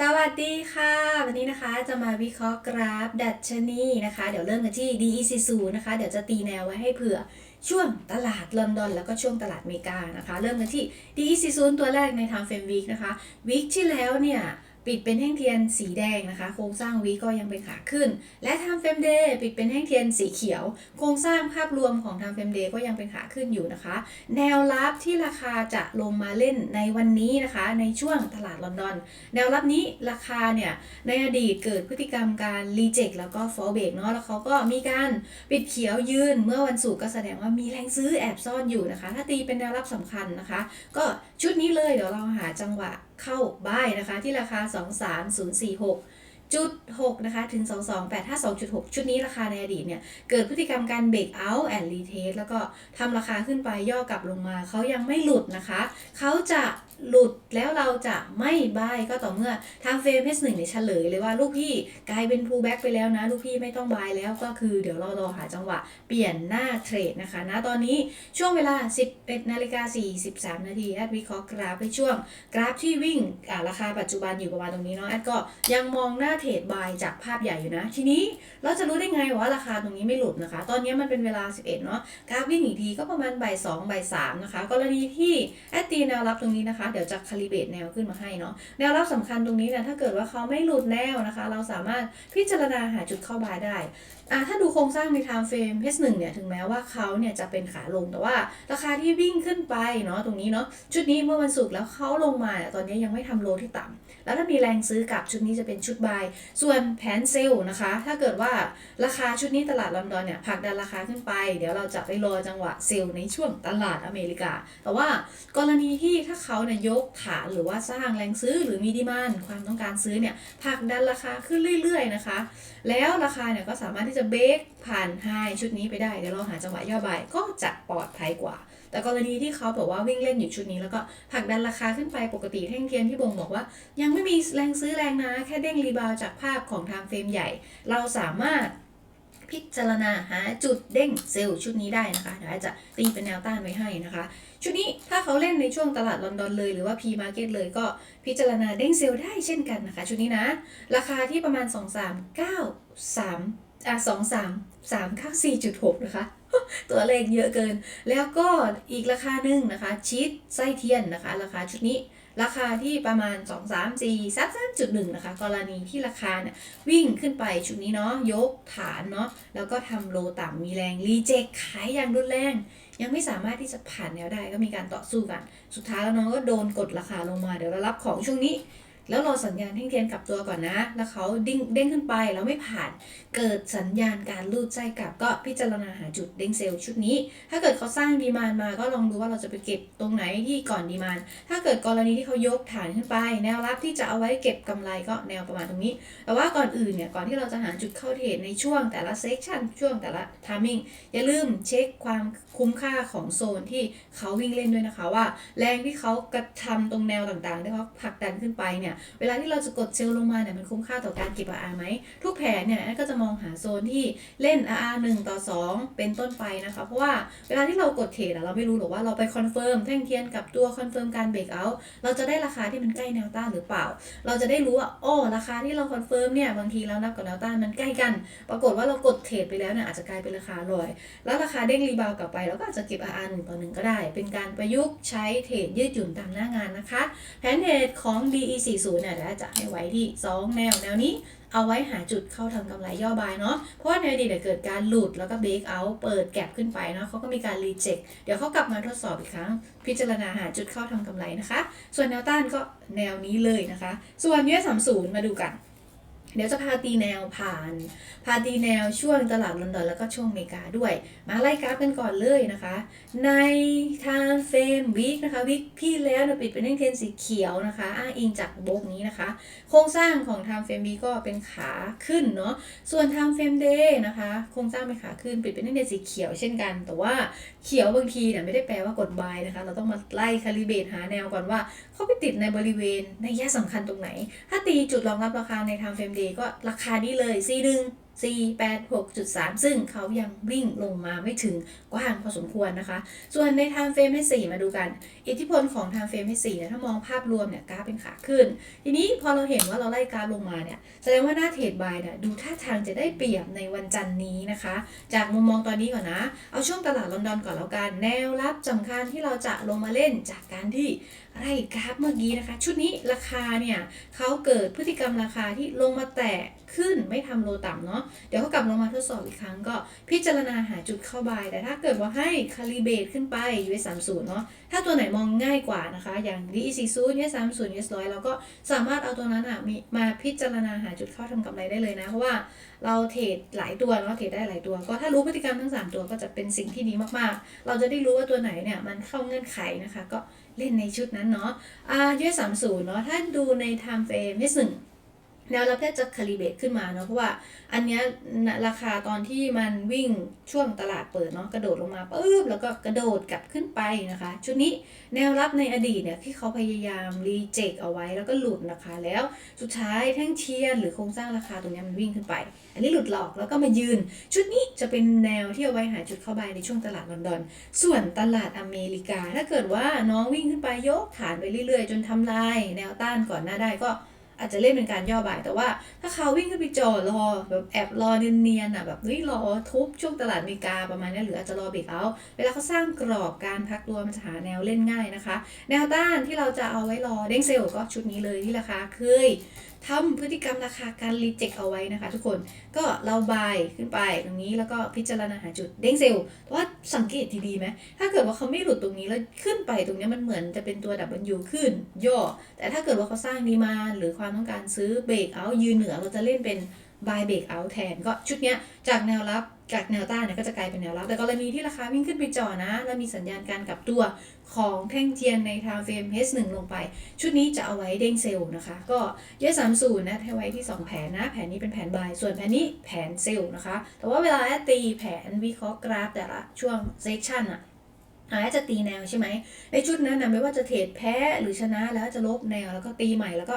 สวัสดีค่ะ วันนี้นะคะจะมาวิเคราะห์กราฟดัชนีนะคะ เดี๋ยวเริ่มกันที่ DEC0 นะคะ เดี๋ยวจะตีแนวไว้ให้เผื่อช่วงตลาดลอนดอนแล้วก็ช่วงตลาดอเมริกานะคะ เริ่มกันที่ DEC0 ตัวแรกในทางเฟรมวีคนะคะวีคที่แล้วเนี่ย ปิดเป็นแท่งเทียนสีแดงนะคะ โครงสร้างวีก็ยังเป็นขาขึ้น และ Time Frame Day ปิดเป็นแท่งเทียนสีเขียว โครงสร้างภาพรวมของ Time Frame Day ก็ยังเป็นขาขึ้นอยู่นะคะ แนวรับที่ราคาจะลงมาเล่นในวันนี้นะคะ ในช่วงตลาดลอนดอน แนวรับนี้ราคาเนี่ยในอดีตเกิดพฤติกรรมการรีเจ็คแล้วก็ฟอลเบรกเนาะแล้วเขาก็มีการปิดเขียวยืนเมื่อวันศุกร์ก็แสดงว่ามีแรงซื้อแอบซ่อนอยู่นะคะ ถ้าตีเป็นแนวรับสำคัญนะคะ ก็ชุดนี้เลยเดี๋ยวเราหาจังหวะ เข้าบ้ายนะคะ ที่ราคา 23046จุด6นะคะถึง 228ถ้า2.6 ชุดนี้ราคาในอดีตเนี่ย เกิดพฤติกรรมการเบรกเอาท์แอนด์รีเทสแล้วก็ทำราคาขึ้นไปย่อกลับลงมา เขายังไม่หลุดนะคะ เขาจะ หลุดแล้วเราจะไม่บายก็ต่อเมื่อทางเฟรม H1 เนี่ยเฉลยเลยว่าลูกพี่กลายเป็น pull back ไปแล้วนะ ลูกพี่ไม่ต้องบายแล้วก็คือเดี๋ยวเรารอหาจังหวะเปลี่ยนหน้าเทรดนะคะนะตอนนี้ช่วงเวลา 11นาฬิกา43 นาทีแอดวิเคราะห์กราฟในช่วง กราฟที่วิ่งอ่าราคาปัจจุบันอยู่ประมาณตรงนี้เนาะแอดก็ยังมองหน้าเทรดบายจากภาพใหญ่อยู่นะ ทีนี้เราจะรู้ได้ไงว่าราคาตรงนี้ไม่หลุดนะคะ ตอนนี้มันเป็นเวลา 11เนาะกราฟวิ่งอีกทีก็ประมาณบ่าย2บ่าย3นะคะกรณีที่แอดตีแนวรับตรงนี้นะคะเดี๋ยวจะคาลิเบตแนวขึ้นมาให้เนาะแนวรับสำคัญตรงนี้เนี่ยถ้าเกิดว่าเขาไม่หลุดแนวนะคะ เราสามารถพิจารณาหาจุดเข้าบายได้อ่าถ้าดูโครงสร้างใน time frame H1 เนี่ยถึงแม้ว่าเขาเนี่ยจะเป็นขาลงแต่ว่าราคาที่วิ่งขึ้นไปเนาะตรงนี้เนาะชุดนี้เมื่อวันศุกร์แล้วเขาลงมาเนี่ยตอนนี้ยังไม่ทำโลที่ต่ำแล้วถ้ามีแรงซื้อกลับชุดนี้จะเป็นชุดบายส่วนแผนเซลล์นะคะ ถ้าเกิดว่าราคาชุดนี้ตลาดลอนดอนเนี่ยผลักดันราคาขึ้นไป เดี๋ยวเราจะไปรอจังหวะเซลล์ในช่วงตลาดอเมริกา แต่ว่ากรณีที่ถ้าเขาเนี่ยยกฐานหรือว่าสร้างแรงซื้อหรือมีดีมานความต้องการซื้อเนี่ยผลักดันราคาขึ้นเรื่อย ๆนะคะ แล้วราคาเนี่ยก็สามารถที่จะเบรกผ่านไฮชุดนี้ไปได้เดี๋ยวเราหาจังหวะย่อบายก็จะปลอดภัยกว่า แต่กรณีที่เขาบอกว่าวิ่งเล่นอยู่ชุดนี้ แล้วก็ผักดันราคาขึ้นไปปกติแท่งเทียนที่บ่งบอกว่า ยังไม่มีแรงซื้อแรงนะ แค่เด้งรีบาวจากภาพของทางเฟรมใหญ่ เราสามารถพิจารณาหาจุดเด้งเซลล์ชุดนี้ได้นะคะเดี๋ยวอาจจะตีเป็นแนวต้านไว้ให้นะคะ ชุดนี้ถ้าเขาเล่นในช่วงตลาดลอนดอนเลยหรือว่า P Market เลยก็พิจารณาเด้งเซลล์ได้เช่นกันนะคะ ชุดนี้นะ ราคาที่ประมาณ 2 3 9 3 อะ2 3 3 9 4.6นะคะ ตัวเลขเยอะเกิน แล้วก็อีกราคาหนึ่งนะคะ ชีสไส้เทียนนะคะ ราคาชุดนี้ราคาที่ประมาณ 2 3 4 3 3.1 นะคะ กรณีที่ราคาเนี่ยวิ่งขึ้นไปชุดนี้เนาะยกฐานเนาะแล้วก็ทำโลต่ำมีแรงรีเจ็คขายอย่างรุนแรง ยังไม่สามารถที่จะผ่านแนวได้ก็มีการต่อสู้กัน สุดท้ายแล้วน้องก็โดนกดราคาลงมา เดี๋ยวเรารับของช่วงนี้ แล้วรอสัญญาณแท่งเทียนกลับตัวก่อนนะ แล้วเขาดิ้งเด้งขึ้นไปแล้วไม่ผ่าน เกิดสัญญาณการลูดไส้กลับก็พิจารณาหาจุดเด้งเซลล์ชุดนี้ ถ้าเกิดเขาสร้างดีมานมาก็ลองดูว่าเราจะไปเก็บตรงไหนที่ก่อนดีมาน ถ้าเกิดกรณีที่เขายกฐานขึ้นไป แนวรับที่จะเอาไว้เก็บกำไรก็แนวประมาณตรงนี้ แต่ว่าก่อนอื่นเนี่ยก่อนที่เราจะหาจุดเข้าเทรดในช่วงแต่ละเซสชันช่วงแต่ละทามมิ่งอย่าลืมเช็คความคุ้มค่าของโซนที่เขาวิ่งเล่นด้วยนะคะว่า แรงที่เขากระทำตรงแนวต่างๆที่เขาผลักดันขึ้นไปเนี่ยเวลาที่เราจะกดเซลล์ลงมาเนี่ยมันคุ้มค่าต่อการเก็บ RR ไหมทุกแผนเนี่ยก็จะมองหาโซนที่เล่น RR 1 ต่อ 2 เป็นต้นไปนะคะ เพราะว่าเวลาที่เรากดเทรดเราไม่รู้หรอกว่าเราไปคอนเฟิร์มแท่งเทียนกับตัวคอนเฟิร์มการเบรกเอาท์เราจะได้ราคาที่มันใกล้แนวต้านหรือเปล่า เราจะได้รู้ว่าอ้อราคาที่เราคอนเฟิร์มเนี่ยบางทีเรานับกับแนวต้านมันใกล้กัน ปรากฏว่าเรากดเทรดไปแล้วเนี่ยอาจจะกลายเป็นราคาลอย แล้วราคาเด้งรีบาวกลับไปเราก็อาจจะเก็บ RR 1ต่อ1ก็ได้ เป็นการประยุกต์ใช้เทรดยืดหยุ่นตามหน้างานนะคะแผนเทรดของ DE40 เนี่ยเนี่ยวจะให้ไว้ที่ 2 แนวแนวนี้เอาไว้หาจุดเข้าทำกำไรย่อบายเนาะ เพราะว่าในอดีตเนี่ยเกิดการหลุดแล้วก็เบรกเอาเปิดแก็บขึ้นไปเนาะเขาก็มีการรีเจ็ค เดี๋ยวเขากลับมาทดสอบอีกครั้ง พิจารณาหาจุดเข้าทำกำไรนะคะ ส่วนแนวต้านก็แนวนี้เลยนะคะ ส่วน US 30มาดูกัน เดี๋ยวจะพาตีแนวผ่าน พาตีแนวช่วงตลาดลอนดอนแล้วก็ช่วงอเมริกาด้วย มาไล่กราฟกันก่อนเลยนะคะ ใน time frame week นะคะ week ที่แล้วเนี่ยปิดเป็นเทียนสีเขียวนะคะ อ้างอิงจากโบกนี้นะคะ โครงสร้างของ time frame week ก็เป็นขาขึ้นเนาะส่วน time frame day นะคะ โครงสร้างเป็นขาขึ้นปิดเป็นเทียนสีเขียวเช่นกัน แต่ว่าเขียวบางทีเนี่ยไม่ได้แปลว่ากดบายนะคะ เราต้องมาไล่คาลิเบตหาแนวก่อนว่าเขาไปติดในบริเวณในยะสำคัญตรงไหน ถ้าตีจุดรองรับราคาใน time frame day ก็ราคานี้เลย C1 486.3 ซึ่งเขายังวิ่งลงมาไม่ถึงกว้างพอสมควรนะคะ ส่วนใน time frame ให้4มาดูกัน อิทธิพลของ time frame ให้4เนี่ยถ้ามองภาพรวมเนี่ยกราฟเป็นขาขึ้น ทีนี้พอเราเห็นว่าเราไล่กราฟลงมาเนี่ยแสดงว่าหน้าเทรดบายเนี่ยดูท่าทางจะได้เปรียบในวันจันทร์นี้นะคะ จากมุมมองตอนนี้ก่อนนะ เอาช่วงตลาดลอนดอนก่อนแล้วกัน แนวรับสำคัญที่เราจะลงมาเล่นจากการที่ ไล่กราฟเมื่อกี้นะคะ ชุดนี้ราคาเนี่ยเขาเกิดพฤติกรรมราคาที่ลงมาแตะขึ้นไม่ทำโลต่ำเนาะเดี๋ยวเขากลับลงมาทดสอบอีกครั้งก็พิจารณาหาจุดเข้าบายแต่ถ้าเกิดว่าให้คาลิเบตขึ้นไป US 30เนาะถ้าตัวไหนมองง่ายกว่านะคะ อย่าง DE 40 US 30 US 100เราก็สามารถเอาตัวนั้นอะมีมาพิจารณาหาจุดเข้าทำกำไรได้เลยนะ เพราะว่า เราเทรดหลายตัวเนาะเทรดได้หลายตัว ก็ถ้ารู้พฤติกรรมทั้ง 3 ตัวก็จะเป็นสิ่งที่ดีมากๆ เราจะได้รู้ว่าตัวไหนเนี่ยมันเข้าเงื่อนไขนะคะ ก็เล่นในชุดนั้นเนาะอ่า US 30เนาะถ้าดูใน time frame US 1 แนวรับแค่จะคาลิเบตขึ้นมาเนาะเพราะว่าอันเนี้ยราคาตอนที่มันวิ่งช่วงตลาดเปิดเนาะกระโดดลงมาปุ๊บแล้วก็กระโดดกลับขึ้นไปนะคะ ชุดนี้แนวรับในอดีตเนี่ยที่เขาพยายามรีเจ็คเอาไว้แล้วก็หลุดนะคะ แล้วสุดท้ายแท่งเทียนหรือโครงสร้างราคาตรงนี้มันวิ่งขึ้นไป อันนี้หลุดหลอกแล้วก็มายืน ชุดนี้จะเป็นแนวที่เอาไว้หาจุดเข้าไปในช่วงตลาดลอนดอน ส่วนตลาดอเมริกา ถ้าเกิดว่าน้องวิ่งขึ้นไปยกฐานไปเรื่อยๆ จนทำลาย แนวต้านก่อนหน้าได้ก็ อาจจะเล่นเป็นการย่อบ่าย แต่ว่าถ้าเขาวิ่งขึ้นไปจ่อรอแบบแอบรอเนียนๆอะแบบเฮ้ยรอทุบช่วงตลาดอเมริกาประมาณนี้หรืออาจจะรอเบรกเอาเวลาเขาสร้างกรอบการพักตัวมันจะหาแนวเล่นง่ายนะคะ แนวต้านที่เราจะเอาไว้รอเด้งเซลล์ก็ชุดนี้เลยที่ราคาเคย ทำพฤติกรรมราคาการรีเจ็คเอาไว้นะคะทุกคนก็เราบายขึ้นไปตรงนี้แล้วก็พิจารณาหาจุดเด้งเซลล์เพราะว่าสังเกตดีๆไหมถ้าเกิดว่าเขาไม่หลุดตรงนี้แล้วขึ้นไปตรงนี้มันเหมือนจะเป็นตัวดับเบิลยูขึ้นย่อ แต่ถ้าเกิดว่าเขาสร้างดีมาหรือความต้องการซื้อเบรกเอายืนเหนือเราจะเล่นเป็นบายเบรกเอาแทนก็ชุดเนี้ยจากแนวรับ จากแนวต้านเนี่ยก็จะกลายเป็นแนวรับ แต่กรณีที่ราคาวิ่งขึ้นไปจ่อนะ แล้วมีสัญญาณการกลับตัวของแท่งเทียนใน time frame H1 ลงไป ชุดนี้จะเอาไว้เด้งเซลล์นะคะ ก็ยสามศูนย์นะให้ไว้ที่ 2 แผนนะ แผนนี้เป็นแผน buy ส่วนแผนนี้แผนเซลล์นะคะ แต่ว่าเวลาตีแผนวิเคราะห์กราฟแต่ละช่วงเซสชันอะอาจจะตีแนวใช่ไหมในชุดนั้นนะไม่ว่าจะเทรดแพ้หรือชนะแล้วจะลบแนวแล้วก็ตีใหม่แล้วก็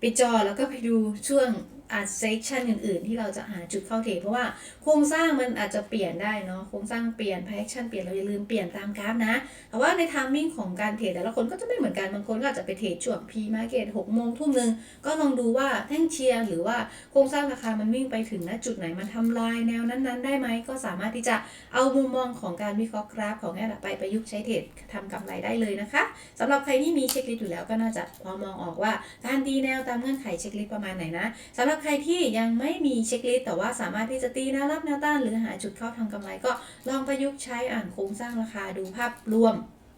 ไปจอแล้วก็ไปดูช่วง อาจเซสชันอื่น ๆ ที่เราจะหาจุดเข้าเทรดเพราะว่าโครงสร้างมันอาจจะเปลี่ยนได้เนาะโครงสร้างเปลี่ยนแพคชั่นเปลี่ยนเราอย่าลืมเปลี่ยนตามกราฟนะ แต่ว่าในทามมิ่งของการเทรดแต่ละคนก็จะไม่เหมือนกันบางคนก็อาจจะไปเทรดช่วง P market 6โมงทุ่มหนึ่งก็ลองดูว่าแท่งเชียร์หรือว่าโครงสร้างราคามันวิ่งไปถึงณจุดไหนมันทำลายแนวนั้น ๆ ได้ไหมก็สามารถที่จะเอามุมมองของการวิเคราะห์กราฟของแอดไปประยุกต์ใช้เทรดทำกำไรได้เลยนะคะสำหรับใครที่มีเช็คลิสต์อยู่แล้วก็น่าจะพอมองออกว่า การตีแนวตามเงื่อนไขเช็คลิสต์ประมาณไหนนะสำหรับใครที่ยังไม่มีเช็คลิสต์แต่ว่าสามารถที่จะตีแนวรับแนวต้านหรือหาจุดเข้าทำกำไรก็ลองประยุกต์ใช้อ่านโครงสร้างราคาดูภาพรวม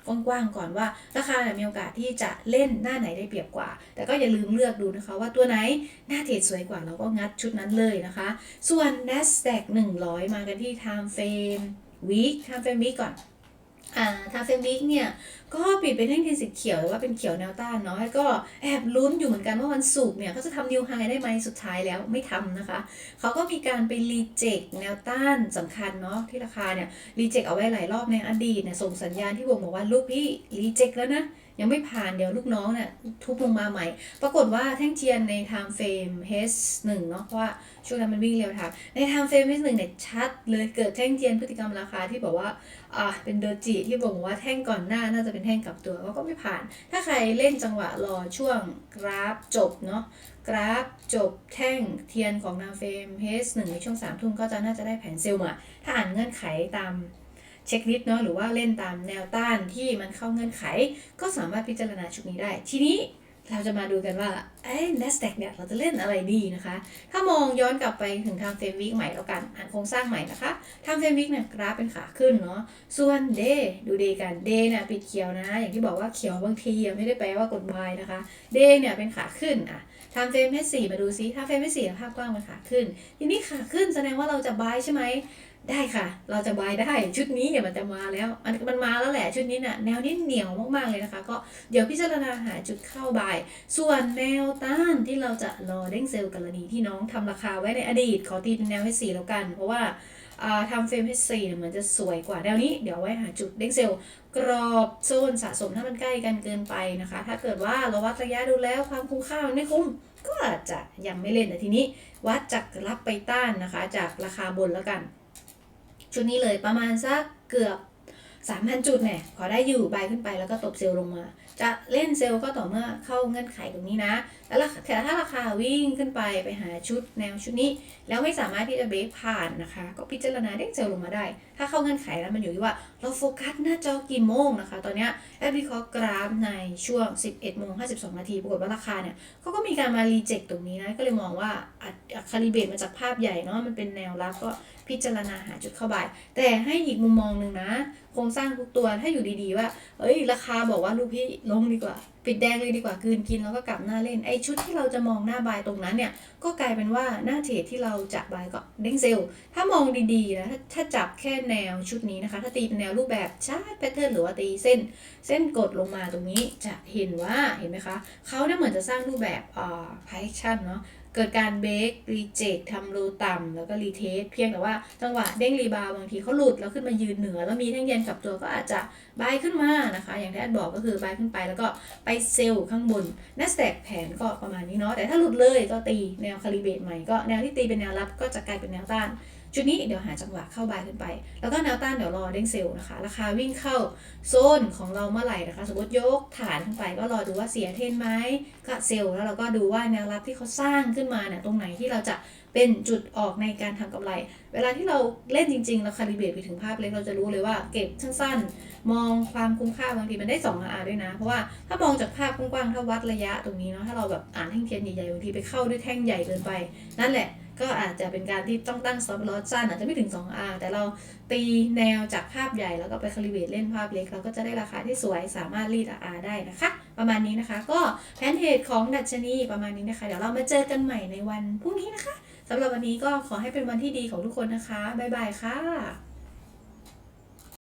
กว้างๆก่อนว่าราคาเนี่ยมีโอกาสที่จะเล่นหน้าไหนได้เปรียบกว่า แต่ก็อย่าลืมเลือกดูนะคะว่าตัวไหนหน้าเทรดสวยกว่าเราก็งัดชุดนั้นเลยนะคะ ส่วน NASDAQ 100 มากันที่ time frame week time frame week ก่อน อ่าทาเฟมิกเนี่ยก็ปิดไป็นแท่งเทียนสีเขียวแต่ว่าเป็นเขียวแนวต้านเนาะก็แอบลุ้นอยู่เหมือนกันว่าวันศุกร์เนี่ยเขาจะทำนิวไฮได้ไหมสุดท้ายแล้วไม่ทำนะคะ เขาก็มีการไปรีเจ็คแนวต้านสำคัญเนาะที่ราคาเนี่ยรีเจ็คเอาไว้หลายรอบในอดีตเนี่ยส่งสัญญาณที่บ่งบอกว่าลูกพี่รีเจ็คแล้วนะ ยังไม่ผ่านเดี๋ยวลูกน้องเนี่ยทุบลงมาใหม่ ปรากฏว่าแท่งเทียนใน time frame H1 เนาะเพราะว่าช่วงนั้นมันวิ่งเร็วทางใน time frame H1 เนี่ยชัดเลยเกิดแท่งเทียนพฤติกรรมราคาที่บอกว่าอ่าเป็นโดจิที่บอกว่าแท่งก่อนหน้าน่าจะเป็นแท่งกลับตัวก็ไม่ผ่าน ถ้าใครเล่นจังหวะรอช่วงกราฟจบเนาะกราฟจบแท่งเทียนของนาเฟมเฮสหนึ่งในช่วงสามทุ่มก็จะน่าจะได้แผนเซลล์มาถ้าอ่านเงื่อนไขตาม เช็คลิสต์เนาะหรือว่าเล่นตามแนวต้านที่มันเข้าเงื่อนไข ก็สามารถพิจารณาชุดนี้ได้ ทีนี้เราจะมาดูกันว่าไอ้ NASDAQ เนี่ยเราจะเล่นอะไรดีนะคะ ถ้ามองย้อนกลับไปถึง time frame week ใหม่แล้วกันอ่านโครงสร้างใหม่นะคะ time frame week เนี่ยกราฟเป็นขาขึ้นเนาะ ส่วน day ดู day กัน day เนี่ยปิดเขียวนะ อย่างที่บอกว่าเขียวบางทีไม่ได้แปลว่ากด buy นะคะ day เนี่ยเป็นขาขึ้นอะ time frame H4 มาดูซิ time frame H4 ภาพกว้างเป็นขาขึ้น ทีนี้ขาขึ้นแสดงว่าเราจะ buy ใช่ไหม ได้ค่ะ เราจะบายได้ชุดนี้เนี่ยมันจะมาแล้วมันมันมาแล้วแหละชุดนี้น่ะแนวนี้เหนียวมากๆเลยนะคะ ก็เดี๋ยวพิจารณาหาจุดเข้าบาย ส่วนแนวต้านที่เราจะรอเด้งเซลล์กรณีที่น้องทำราคาไว้ในอดีต ขอตีเป็นแนว H4 แล้วกัน เพราะว่าอ่าทำเฟรม H4 เนี่ยเหมือนจะสวยกว่าแนวนี้เดี๋ยวไว้หาจุดเด้งเซลล์กรอบโซนสะสมถ้ามันใกล้กันเกินไปนะคะ ถ้าเกิดว่าเราวัดระยะดูแล้วความคุ้มค่ามันไม่คุ้มก็อาจจะยังไม่เล่นแต่ทีนี้วัดจากรับไปต้านนะคะ จากราคาบนแล้วกัน ชุดนี้เลยประมาณสักเกือบ 3,000 จุดเนี่ยขอได้อยู่บายขึ้นไปแล้วก็ตบเซลล์ลงมา จะเล่นเซลล์ก็ต่อเมื่อเข้าเงื่อนไขตรงนี้นะ แล้วแต่ถ้าราคาวิ่งขึ้นไปไปหาชุดแนวชุดนี้ แล้วไม่สามารถที่จะเบรกผ่านนะคะ ก็พิจารณาเด้งเซลล์ลงมาได้ ถ้าเข้าเงื่อนไขแล้วมันอยู่ที่ว่าเราโฟกัสหน้าจอกี่โมงนะคะ ตอนนี้แอดวิเคราะห์กราฟในช่วง 11โมง52 นาทีปรากฏว่าราคาเนี่ยเขาก็มีการมารีเจ็คตรงนี้นะ ก็เลยมองว่าคาลิเบตมาจากภาพใหญ่เนาะมันเป็นแนวรับก็พิจารณาหาจุดเข้าบ่าย แต่ให้อีกมุมมองหนึ่งนะ โครงสร้างทุกตัวถ้าอยู่ดีๆว่าเอ้ย ราคาบอกว่าลูกพี่ลงดีกว่า ปิดแดงเลยดีกว่ากลืนกินแล้วก็กลับหน้าเล่นไอชุดที่เราจะมองหน้าบายตรงนั้นเนี่ยก็กลายเป็นว่าหน้าเทรดที่เราจะบายก็เด้งเซลล์ถ้ามองดีๆนะถ้าถ้าจับแค่แนวชุดนี้นะคะ ถ้าตีเป็นแนวรูปแบบชาร์ตแพทเทิร์นหรือว่าตีเส้น เส้นกดลงมาตรงนี้จะเห็นว่าเห็นไหมคะเขาเนี่ยเหมือนจะสร้างรูปแบบอ่าพายชั่นเนาะ เกิดการเบรกรีเจ็คทำโลต่ำแล้วก็รีเทสเพียงแต่ว่าจังหวะเด้งรีบาวบางทีเขาหลุดแล้วขึ้นมายืนเหนือ แล้วมีแท่งเย็นกับตัวก็อาจจะบายขึ้นมานะคะ อย่างที่แอดบอกก็คือบายขึ้นไปแล้วก็ไปเซลล์ข้างบนนัสแตกแผนก็ประมาณนี้เนาะแต่ถ้าหลุดเลยก็ตีแนวคาลิเบตใหม่ก็แนวที่ตีเป็นแนวรับก็จะกลายเป็นแนวต้าน จุดนี้เดี๋ยวหาจังหวะเข้าบายขึ้นไป แล้วก็แนวต้านเดี๋ยวรอเด้งเซลล์นะคะ ราคาวิ่งเข้าโซนของเราเมื่อไหร่นะคะ สมมติยกฐานขึ้นไปก็รอดูว่าเสียเทนไหมก็เซลล์แล้วเราก็ดูว่าแนวรับที่เขาสร้างขึ้นมาเนี่ยตรงไหนที่เราจะเป็นจุดออกในการทำกำไร เวลาที่เราเล่นจริงๆ เราคาลิเบรตไปถึงภาพเล็กเราจะรู้เลยว่าเก็บสั้นๆ มองความคุ้มค่าบางทีมันได้ 2 RR ด้วยนะ เพราะว่าถ้ามองจากภาพกว้างๆ ถ้าวัดระยะตรงนี้เนาะ ถ้าเราแบบอ่านแท่งเทียนใหญ่ๆ บางทีไปเข้าด้วยแท่งใหญ่เกินไป นั่นแหละ ก็อาจจะเป็นการที่ต้องตั้ง stop loss สั้นอาจจะไม่ถึง 2R แต่เราตีแนวจากภาพใหญ่แล้วก็ไปคาลิเบตเล่นภาพเล็กเราก็จะได้ราคาที่สวยสามารถรีด R ได้นะคะ ประมาณนี้นะคะ ก็แผนเหตุของดัชนีประมาณนี้นะคะ เดี๋ยวเรามาเจอกันใหม่ในวันพรุ่งนี้นะคะสำหรับวันนี้ก็ขอให้เป็นวันที่ดีของทุกคนนะคะบ๊ายบายค่ะ